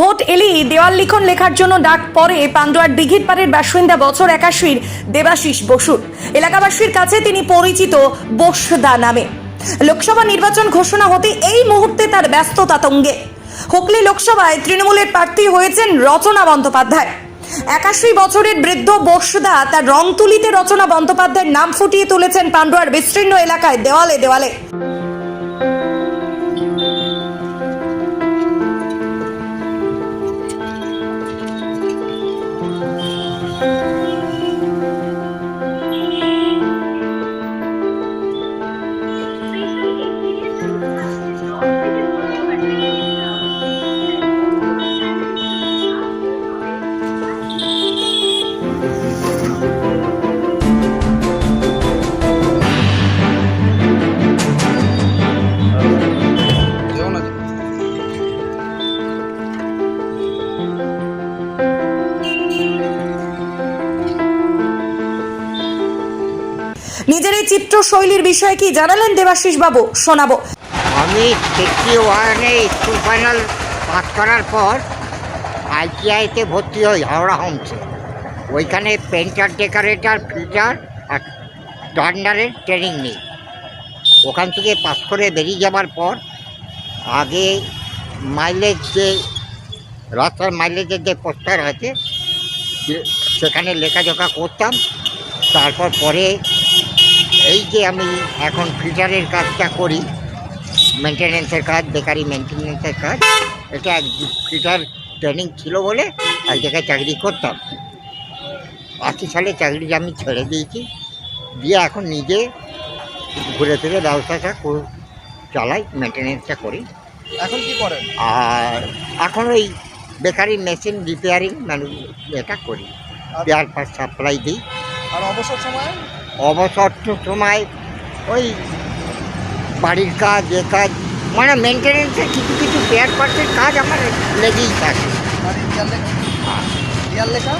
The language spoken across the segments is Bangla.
ভোট এলেই দেওয়াল লিখন লেখার জন্য ডাক পরে পান্ডুয়ার দিঘির পাড়ের বাসিন্দা বছর একাশির দেবাশিস বসুর। এলাকাবাসীর কাছে তিনি পরিচিত বসদা নামে। লোকসভা নির্বাচন ঘোষণা হতে এই মুহূর্তে তার ব্যস্ততা তঙ্গে। হুগলি লোকসভায় তৃণমূলের প্রার্থী হয়েছেন রচনা বন্দ্যোপাধ্যায়। একাশি বছরের বৃদ্ধ বসদা তার রং তুলিতে রচনা বন্দ্যোপাধ্যায়ের নাম ফুটিয়ে তুলেছেন পান্ডুয়ার বিস্তীর্ণ এলাকায় দেওয়ালে দেওয়ালে। নিজের এই চিত্রশৈলীর বিষয়ে কি জানালেন দেবাশিস বাবু? শোনাবো। আমি সিক্সটি ওয়ানে স্কুল ফাইনাল পাস করার পর আইটিআইতে ভর্তি হই, হাওড়া হোমসে ওইখানে পেন্টার ডেকোরেটার ফিল্টার আর টার্নারের ট্রেনিং নিই। ওখান থেকে পাস করে বেরিয়ে যাবার পর আগে মাইলেজ যে, রাস্তার মাইলেজের যে পোস্টার আছে সেখানে লেখাজোখা করতাম। তারপর পরে এই যে আমি এখন ফিল্টারের কাজটা করি মেনটেনেন্সের কাজ বেকারি মেনটেনেন্সের কাজ এটা এক ফিটার ট্রেনিং ছিল বলে এক জায়গায় চাকরি করতাম। আশি সালে চাকরি আমি ছেড়ে দিয়েছি দিয়ে এখন নিজে ঘুরে ফিরে ব্যবসাটা চালাই মেনটেনেন্সটা করি। এখন কি করেন? আর এখন ওই বেকারি মেশিন রিপেয়ারিং মানে এটা করি। পেয়ার পাস সাপ্লাই দিই। আর অবসর সময়? অবসর সময় ওই বাড়ির কাজ যে কাজ মানে মেনটেনেন্সের কিছু কিছু পেয়ার পার্টের কাজ আমার লেগেই থাকে। দেয়াল লেখা দেয়াল লেখা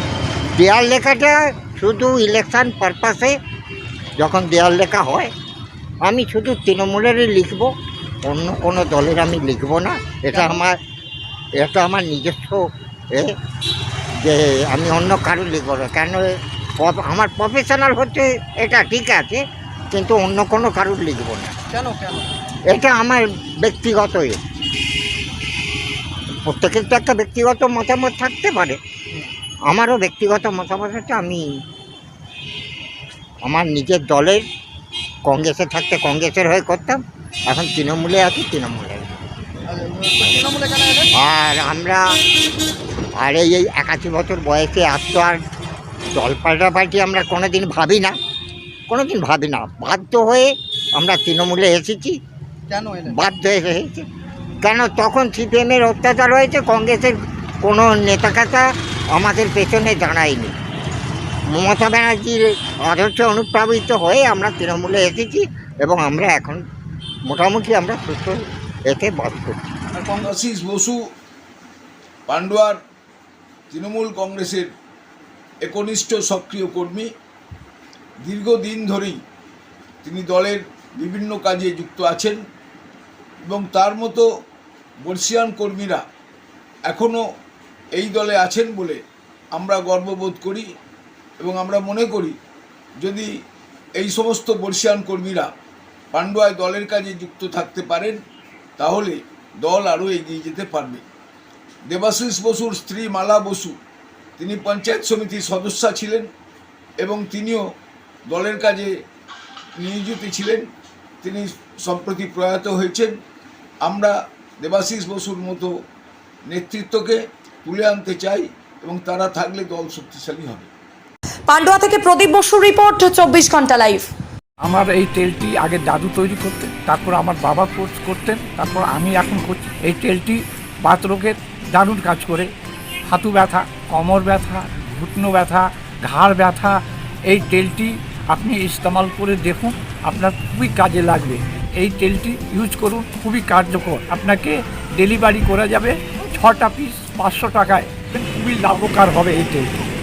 দেয়াল লেখাটা শুধু ইলেকশান পারপাসে যখন দেয়াল লেখা হয় আমি শুধু তৃণমূলেরই লিখব অন্য কোনো দলের আমি লিখব না। এটা আমার এটা আমার নিজস্ব এ যে আমি অন্য কারও লিখব না। কেন আমার প্রফেশনাল হচ্ছে এটা ঠিক আছে কিন্তু অন্য কোনো কারুর লিখব না। কেন কেন? এটা আমার ব্যক্তিগত এ। প্রত্যেকের তো একটা ব্যক্তিগত মতামত থাকতে পারে। আমারও ব্যক্তিগত মতামত হচ্ছে আমি আমার নিজের দলের কংগ্রেসে থাকতে কংগ্রেসের হয়ে করতাম এখন তৃণমূলে আছি তৃণমূলে। আর আমরা আর এই একাশি বছর বয়সে আর তো আর দল পাল্টাপাল্টি আমরা কোনো দিন ভাবি না। কোনো দিন ভাবি না। বাধ্য হয়ে আমরা তৃণমূলে এসেছি। কেন বাধ্য হয়ে এসেছি। কেন? তখন সিপিএমের অত্যাচার হয়েছে কংগ্রেসের কোনো নেতাকাতা আমাদের পেছনে দাঁড়ায়নি। মমতা ব্যানার্জির আদর্শে অনুপ্রাবিত হয়ে আমরা তৃণমূলে এসেছি এবং আমরা এখন মোটামুটি আমরা সুস্থ এতে বাস করছি। আশিস বসু পান্ডুয়ার তৃণমূল কংগ্রেসের একনিষ্ঠ সক্রিয় কর্মী। দীর্ঘদিন ধরেই তিনি দলের বিভিন্ন কাজে যুক্ত আছেন এবং তার মতো বর্ষিয়ান কর্মীরা এখনও এই দলে আছেন বলে আমরা গর্ববোধ করি এবং আমরা মনে করি যদি এই সমস্ত বর্ষিয়ান কর্মীরা পান্ডুয়ায় দলের কাজে যুক্ত থাকতে পারেন, তাহলে দল আরও এগিয়ে যেতে পারবে। দেবাশিস বসুর স্ত্রী মালা বসু তিনি পঞ্চায়েত সমিতির সদস্যা ছিলেন এবং তিনিও দলের কাজে নিয়োজিত ছিলেন। তিনি সম্প্রতি প্রয়াত হয়েছেন। আমরা দেবাশিস বসুর মতো নেতৃত্বকে তুলে আনতে চাই এবং তারা থাকলে দল শক্তিশালী হবে। পান্ডুয়া থেকে প্রদীপ বসুর রিপোর্ট চব্বিশ ঘণ্টা লাইভ। আমার এই তেলটি আগে দাদু তৈরি করতেন তারপর আমার বাবা কোর্স করতেন তারপর আমি এখন করছি। এই তেলটি বাত রোগের দারুণ কাজ করে হাতু ব্যথা কোমর ব্যথা, ঘুটনো ব্যথা, ঘাড় ব্যথা, এই তেলটি আপনি ইস্তেমাল করে দেখুন, আপনার খুবই কাজে লাগবে। এই তেলটি ইউজ করুন, খুবই কার্যকর। আপনাকে ডেলিভারি করা যাবে ছটা পিস পাঁচশো টাকায়। খুবই লাভকার হবে এই তেলটি।